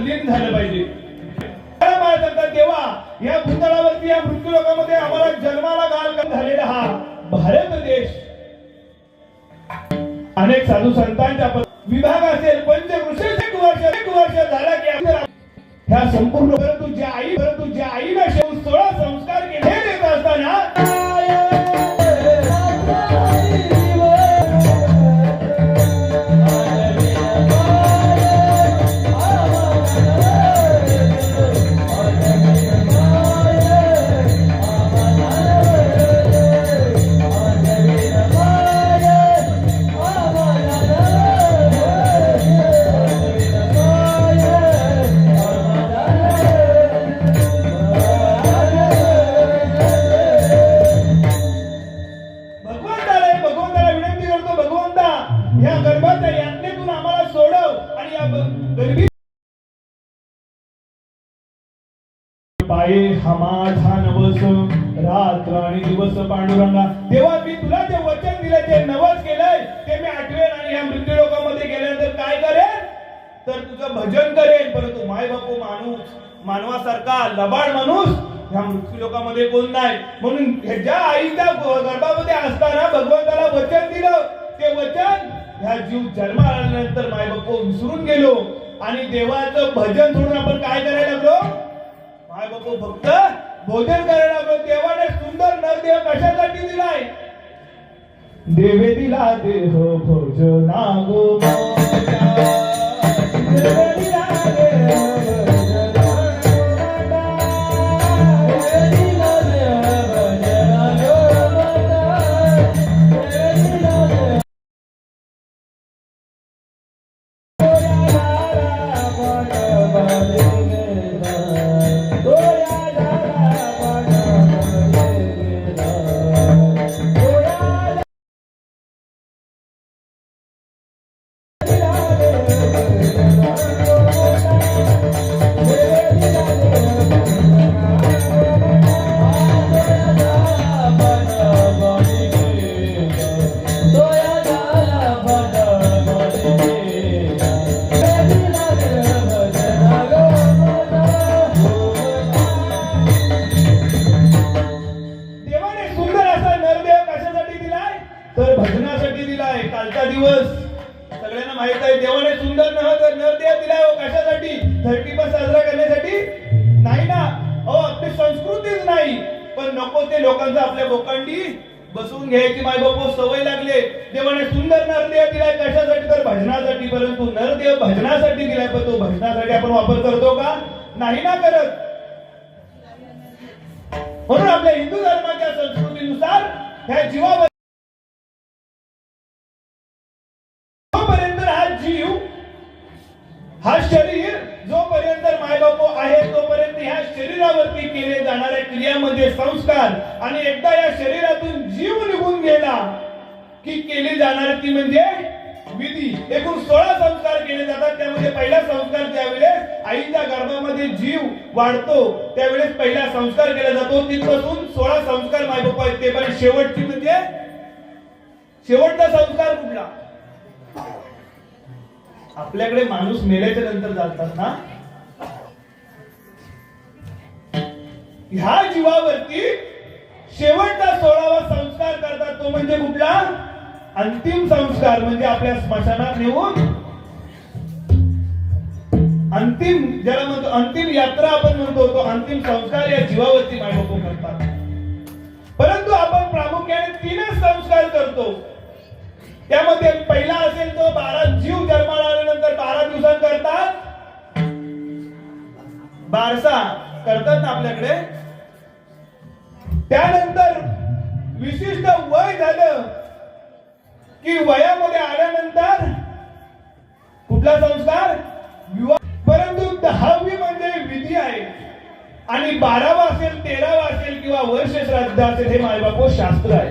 तल्लीन झालं पाहिजे. तेव्हा या भूतळावरती या मृत्यू लोकांमध्ये आम्हाला जन्माला गाल झालेला हा भारत देश. अनेक साधू संतांच्या विभाग असेल पंचकृषी एक वर्ष एक वर्ष झाला की ह्या संपूर्ण परंतु ज्या आई परंतु ज्या आईला शेवट सोळा संस्कार केले देत असताना या गर्भाच्या यातनेतून आम्हाला सोडव आणि या गरिबी पाये हा माझा रात्र आणि दिवस पांडुरंगा. तेव्हा मी तुला जे वचन दिले ते नवस केलंय ते मी आठवेन आणि या मृत्यू लोकांमध्ये गेल्यानंतर काय करेन? तर तुझं भजन करेन परंतु माय बापू माणूस मानवासारखा लबाड माणूस ह्या मृत्यू लोकांमध्ये कोण नाही? म्हणून ह्याच्या आईच्या गर्भामध्ये असताना भगवंताला वचन दिलं ते वचन ह्या जीव जन्मा आल्यानंतर माय बापू विसरून गेलो. आणि देवाचं भजन सोडून आपण काय करायला लागलो? माय बापू फक्त भोजन करायला लागलो. देवाने सुंदर नरदेव कशासाठी दिलाय? देवे दिला देह भोजना गो माझ्या. देवे आपल्या बसून घ्यायची माय बापू सवय लागले. देवाने सुंदर नरदेव दिलाय कशासाठी तर भजनासाठी. परंतु नरदेव भजनासाठी दिलाय पण तो भजनासाठी आपण वापर करतो का? नाही ना करत. म्हणून आपल्या हिंदू धर्माच्या संस्कृतीनुसार ह्या जीवावर हा जीव हा शरीर शरीरावरती केले जाणाऱ्या क्रियामध्ये संस्कार आणि एकदा या शरीरातून जीव निघून गेला की केली जाणारी ती म्हणजे विधी. एकूण सोळा संस्कार केले जातात. त्यामध्ये पहिला संस्कार ज्यावेळेस आईच्या गर्भामध्ये जीव वाढतो त्यावेळेस पहिला संस्कार केला जातो. तिथपासून सोळा संस्कार मायबापू आहेत ते. पण शेवटची म्हणजे शेवटचा संस्कार कुठला? आपल्याकडे माणूस मेल्याच्या नंतर जातात ना? ह्या जीवावरती शेवटचा सोळावा संस्कार करतात तो म्हणजे कुठला? अंतिम संस्कार म्हणजे आपल्या स्मशानात नेऊन अंतिम ज्याला म्हणतो अंतिम यात्रा आपण म्हणतो तो अंतिम संस्कार या जीवावरती मायबापू करतात परंतु आपण प्रामुख्याने तीनच संस्कार करतो. त्यामध्ये पहिला असेल तो बारा जीव जन्माला आल्यानंतर बारा दिवसांकरता बारसा करतात ना आपल्याकडे? त्यानंतर विशिष्ट वय झालं की वयामध्ये आल्यानंतर कुठला संस्कार? विवाह. परंतु दहावी म्हणजे विधी आहे. आणि बारावा असेल तेरावा असेल किंवा वर्ष श्राद्ध असेल हे मायबापू शास्त्र आहे.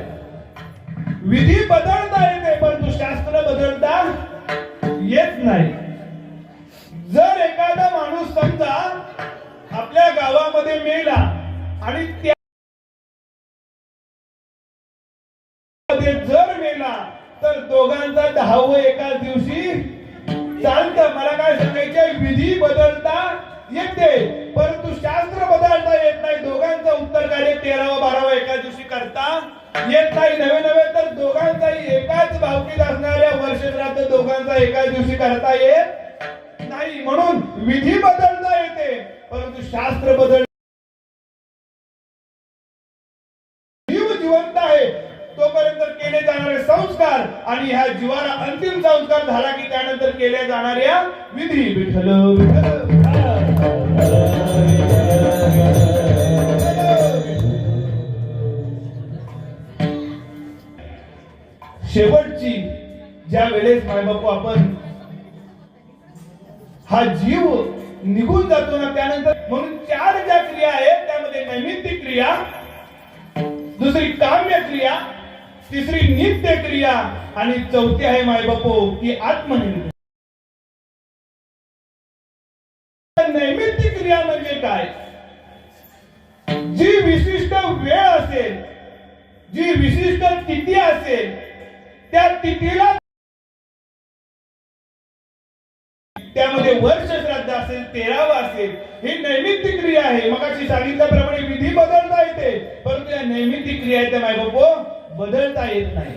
विधी बदलता येते परंतु शास्त्र बदलता येत नाही. जर एखादा माणूस समजा आपल्या गावामध्ये मेला आणि त्या मध्ये जर मेला तर दोघांचा दहावं एकाच दिवशी चालत. मला काय सांगायचे विधी बदलता येते परंतु शास्त्र बदलता येत नाही. दोघांचं उत्तर कार्य तेरावा बारावा एका दिवशी करता येत नाही. नवे नवे तर दोघांचाही एकाच भावकीत असणाऱ्या वर्षात दोघांचा एका दिवशी करता येत नाही. म्हणून विधी बदलता येते परंतु शास्त्र बदल आणि ह्या जीवाला अंतिम संस्कार झाला की त्यानंतर केल्या जाणाऱ्या विधी विठल शेवटची ज्या वेळेस मायबापू आपण हा जीव निघून जातो ना त्यानंतर म्हणून चार ज्या क्रिया आहेत त्यामध्ये नैमित्तिक क्रिया दुसरी काम्य क्रिया तिसरी नित्य क्रिया आणि चौथी आहे मायबापो की आत्मनिर्भर. नैमित्तिक क्रिया म्हणजे काय? जी विशिष्ट वेळ असेल जी विशिष्ट तिथी असेल त्या तिथीला त्यामध्ये वर्ष श्राद्ध असेल तेरावा असेल ही नैमित्तिक क्रिया आहे. मग अशी सांगितल्याप्रमाणे विधी बदलता येते परंतु या नैमित्तिक क्रिया आहेत त्या मायबापो बदलता येत नाही.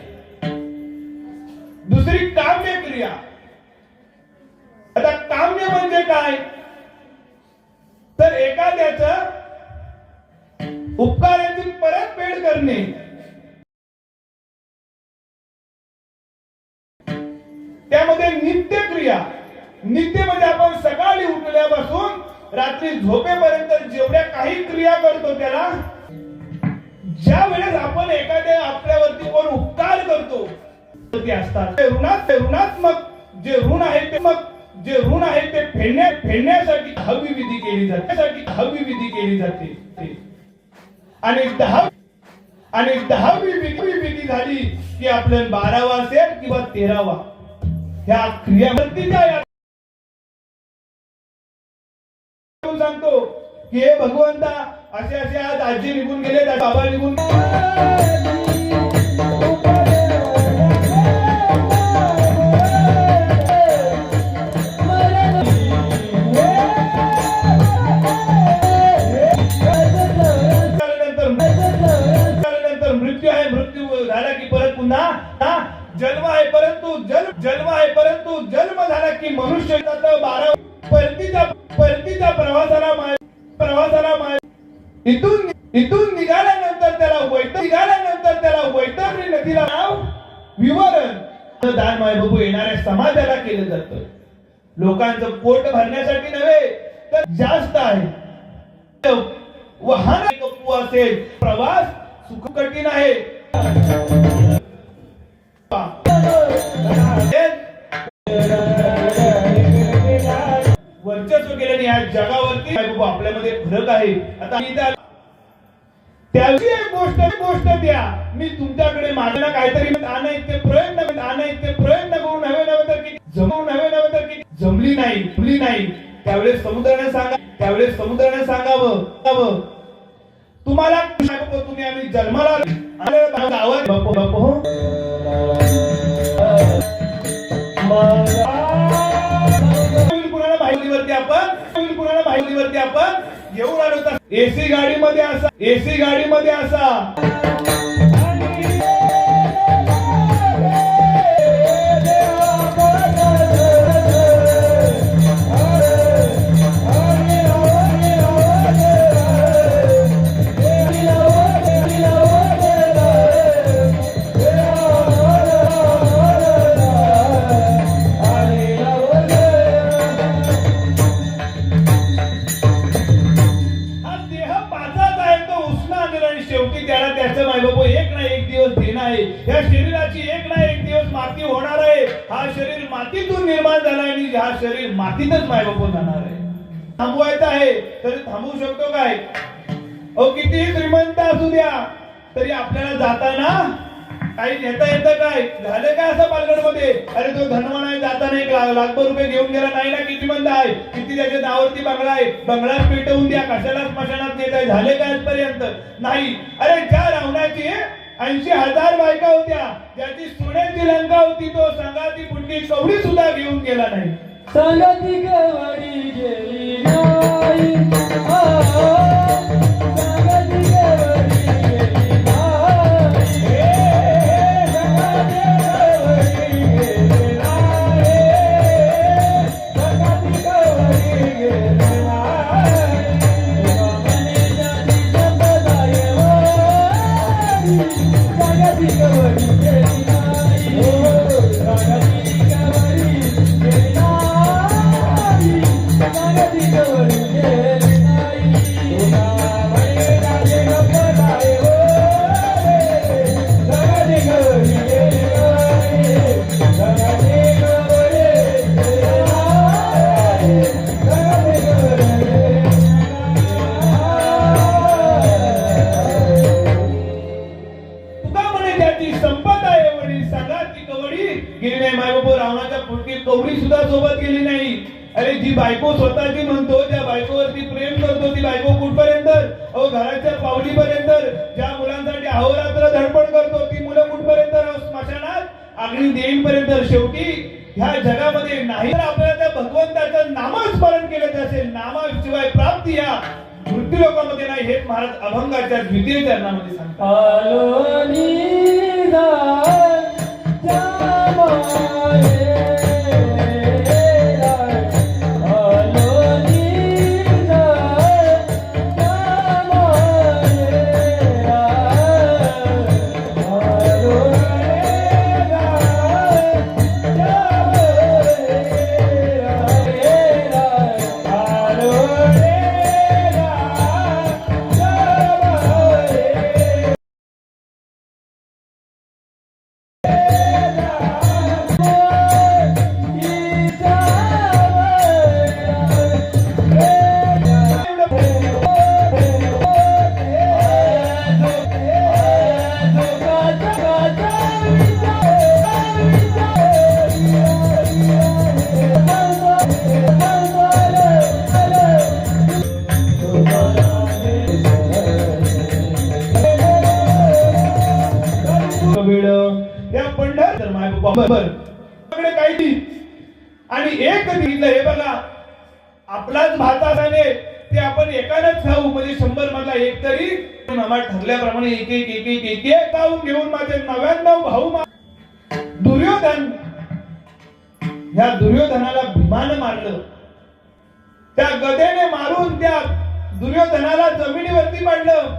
दुसरी काम्य क्रिया. आता काम्य म्हणजे काय? तर एखाद्याच उपकारांची परतफेड करणे. त्यामध्ये नित्य क्रिया नित्य म्हणजे आपण सकाळी उठल्यापासून रात्री झोपेपर्यंत जेवढ्या काही क्रिया करतो त्याला ज्या वेळेस आपण एखाद्या आपल्यावरती कोण उपकार करतो ते असतात. ते ऋणात ऋणात्मक जे ऋण आहे ते मग जे ऋण आहे ते फेडण्या फेडण्यासाठी हवी विधी केली जाते. त्यासाठी हवी विधी केली जाते. आणि दहा आणि दहावी विधी विधी झाली की आपल्याला बारावा असेल किंवा तेरावा. ह्या क्रियावृत्तीच्या या सांगतो की हे भगवंता असे असे आज आजी निघून गेले बाबा निघून मृत्यू आहे मृत्यू झाला की परत पुन्हा जन्म आहे परंतु जन्म जन्म आहे परंतु जन्म झाला की मनुष्य इथून इथून निघाल्यानंतर त्याला वैत निघाल्यानंतर त्याला वैतरणी नदीला नाव विवरण. दान मायबाबू येणाऱ्या समाजाला केलं जातं. लोकांचं पोट भरण्यासाठी नव्हे तर जास्त आहे. वाहन कप्पू असेल प्रवास सुख कठीण आहे. आपल्यामध्ये आहे. आता मी त्याची एक गोष्ट गोष्ट द्या. मी तुमच्याकडे माझ्या काहीतरी आणायचे प्रयत्न आणायचे प्रयत्न करून हवे नव्हे तर किती जमवून हवे नव्हे तर किती जमली नाही जमली नाही. त्यावेळेस समुद्राने सांगा त्यावेळेस समुद्राने सांगावं. तुम्हाला तुम्ही आम्ही जन्माला आले. आवाज बापो बापू हो. कुणाला माहितीवरती आपण? कुणाला माहितीवरती आपण? घेऊन आलो तर एसी गाडीमध्ये असा एसी गाडीमध्ये असा. मातीतच मायबापू जाणार आहे. थांबवायचं आहे तरी थांबवू शकतो काय? अहो किती श्रीमंत असू द्या तरी आपल्याला जाताना काही नेता येतं काय? झालं काय असं पालघरमध्ये? अरे तो धनवान आहे जाता नाही लाखभर रुपये घेऊन गेला नाही ना किती मंद आहे? किती त्याच्या नावावरती बंगला आहे? बंगलाच पेटवून द्या कशाला स्मशानात नेत आहे? झाले काय पर्यंत नाही. अरे ज्या रावणाची ऐंशी हजार बायका होत्या ज्याची सोन्याची लंका होती तो संघाची पुंडी कवडी सुद्धा घेऊन गेला नाही. संगती गवडी गेली नाही. अहो घराच्या पावलीपर्यंत ज्या मुलांसाठी अहोरात्र धडपड करतो ती मुलं कुठपर्यंत स्मशानात? अग्नी देईपर्यंत शेवटी? ह्या जगामध्ये नाही. तर आपल्याला त्या भगवंताचं नामस्मरण केलं असेल. नामाशिवाय प्राप्ती या मृत्यू लोकांमध्ये नाही. हे महाराज अभंगाच्या द्वितीय चरणामध्ये सांगतात. आपलाच ते आपण एकानच खाऊ. म्हणजे शंभर मधला एक तरी. मामा ठरल्याप्रमाणे एक एक एक एक एक एक खाऊन घेऊन माझे नव्याण्णव भाऊ दुर्योधन. ह्या दुर्योधनाला भीमान मारलं त्या गदेने मारून त्या दुर्योधनाला जमिनीवरती पाडलं.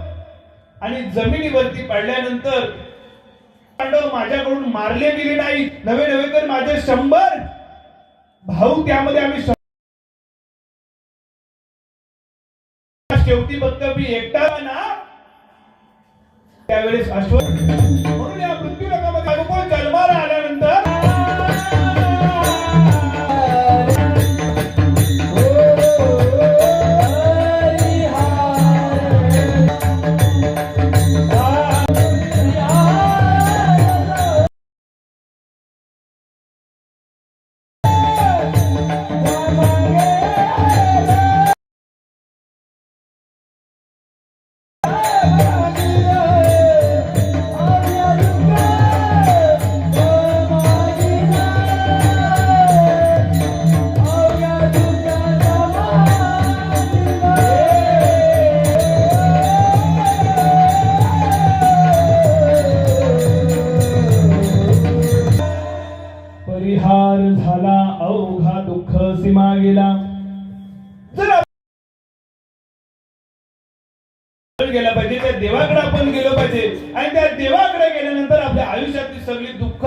आणि जमिनीवरती पाडल्यानंतर पांडव माझ्याकडून मारले गेले नाही नवे नवे तर माझे शंभर भाऊ त्यामध्ये आम्ही शेवटी फक्त मी एकटा ना त्यावेळेस अश्व सीमा गेला जर गेला पाहिजे त्या देवाकडे आपण गेलो पाहिजे. आणि त्या देवाकडे गेल्यानंतर आपल्या आयुष्यातली सगळी दुःख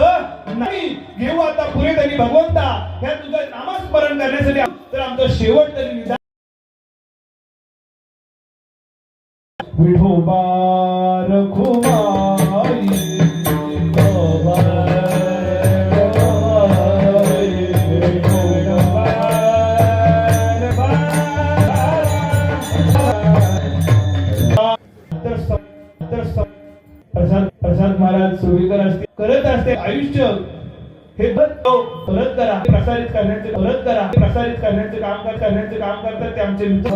नाही. घेऊ आता पुरे त्यांनी भगवंता. ह्या तुझं नामस्मरण करण्यासाठी तर आमचं शेवट तरी निदान विठोबा रखुमाई ते आयुष्य हे बघ परत करा. प्रसारित करण्याचे परत करा. प्रसारित करण्याचे काम कर करण्याचे काम करतात ते आमचे मित्र.